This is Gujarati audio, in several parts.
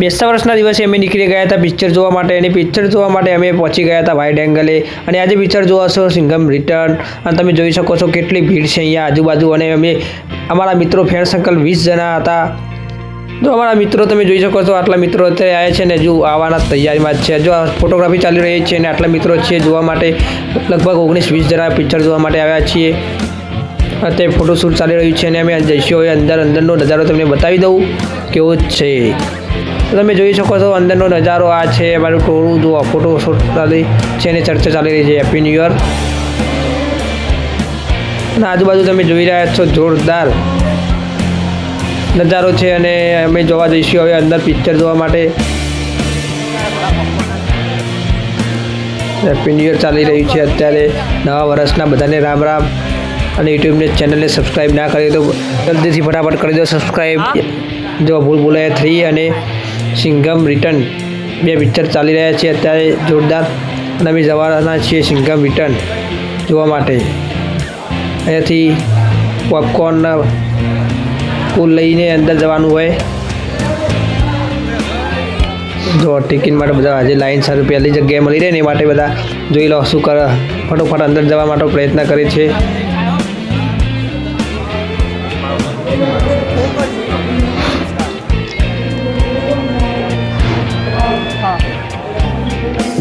બેસતા વર્ષના દિવસે અમે નીકળી ગયા હતા પિક્ચર જોવા માટે અને પિક્ચર જોવા માટે અમે પહોંચી ગયા હતા વાઇડ એંગલે અને આજે પિક્ચર જોવાશો સિંઘમ રિટર્ન અને તમે જોઈ શકો છો કેટલી ભીડ છે અહીંયા આજુબાજુ. અને અમે, અમારા મિત્રો ફ્રેન્ડ સર્કલ વીસ જણા હતા. જો અમારા મિત્રો તમે જોઈ શકો છો, આટલા મિત્રો અત્યારે આવ્યા છે ને હજુ આવવાના તૈયારીમાં જ છે. જો ફોટોગ્રાફી ચાલી રહી છે અને આટલા મિત્રો છે જોવા માટે લગભગ ઓગણીસ વીસ જણા પિક્ચર જોવા માટે આવ્યા છીએ. અત્યારે ફોટોશૂટ ચાલી રહ્યું છે અને અમે જઈશું હવે અંદર. અંદરનો નજારો તમને બતાવી દઉં કેવો છે. તમે જોઈ શકો છો અંદરનો નજારો આ છે અમારું ટોળું જો ફોટોશૂટ ચાલી છે અને ચર્ચા ચાલી રહી છે હેપી ન્યૂ યર અને આજુબાજુ તમે જોઈ રહ્યા છો જોરદાર નજારો છે અને અમે જોવા જઈશું હવે અંદર પિક્ચર જોવા માટે. હેપી ન્યૂ યર ચાલી રહ્યું છે અત્યારે. નવા વર્ષના બધાને રામ રામ. અને યુટ્યુબને ચેનલને સબસ્ક્રાઈબ ના કરી તો જલ્દીથી ફટાફટ કરી દો સબસ્ક્રાઈબ જો ભૂલ ભૂલાયા થ્રી અને સિંઘમ રિટર્ન. બે પિક્ચર ચાલી રહ્યા છે, અત્યારે જોરદાર. અને અમે જવાના છીએ સિંઘમ રિટર્ન જોવા માટે. અહીંયાથી પોપકોર્ન કુલ લઈને અંદર જવાનું હોય. જો ટિકિટ માટે બધા આજે લાઈન સારું પહેલી જગ્યાએ મળી રહે ને એ માટે બધા જોઈ લો શું કરે. ફટોફટ અંદર જવા માટે પ્રયત્ન કરે છે.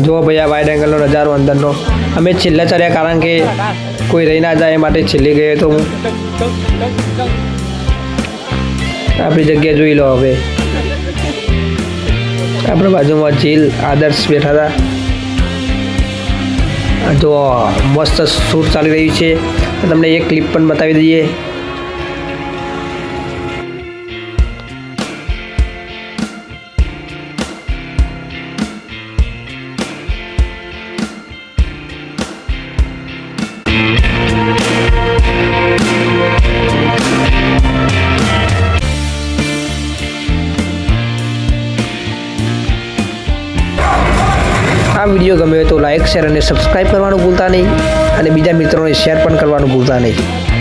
જુઓ ભાઈ આ વાઇડ એંગલનો નજારો અંદરનો. અમે છેલ્લા ચડ્યા કારણ કે કોઈ રહી ના જાય એ માટે છેલ્લે ગયો તો હું. આપણી જગ્યા જોઈ લો હવે. આપણે બાજુમાં જીલ, આદર્શ બેઠા હતા. જો મસ્ત શૂટ ચાલી રહ્યું છે. તમને એક ક્લિપ પણ બતાવી દઈએ. આ વીડિયો ગમ્યો તો લાઇક શેર અને સબસ્ક્રાઈબ કરવાનું ભૂલતા નહીં. અને બીજા મિત્રોને શેર પણ કરવાનું ભૂલતા નહીં.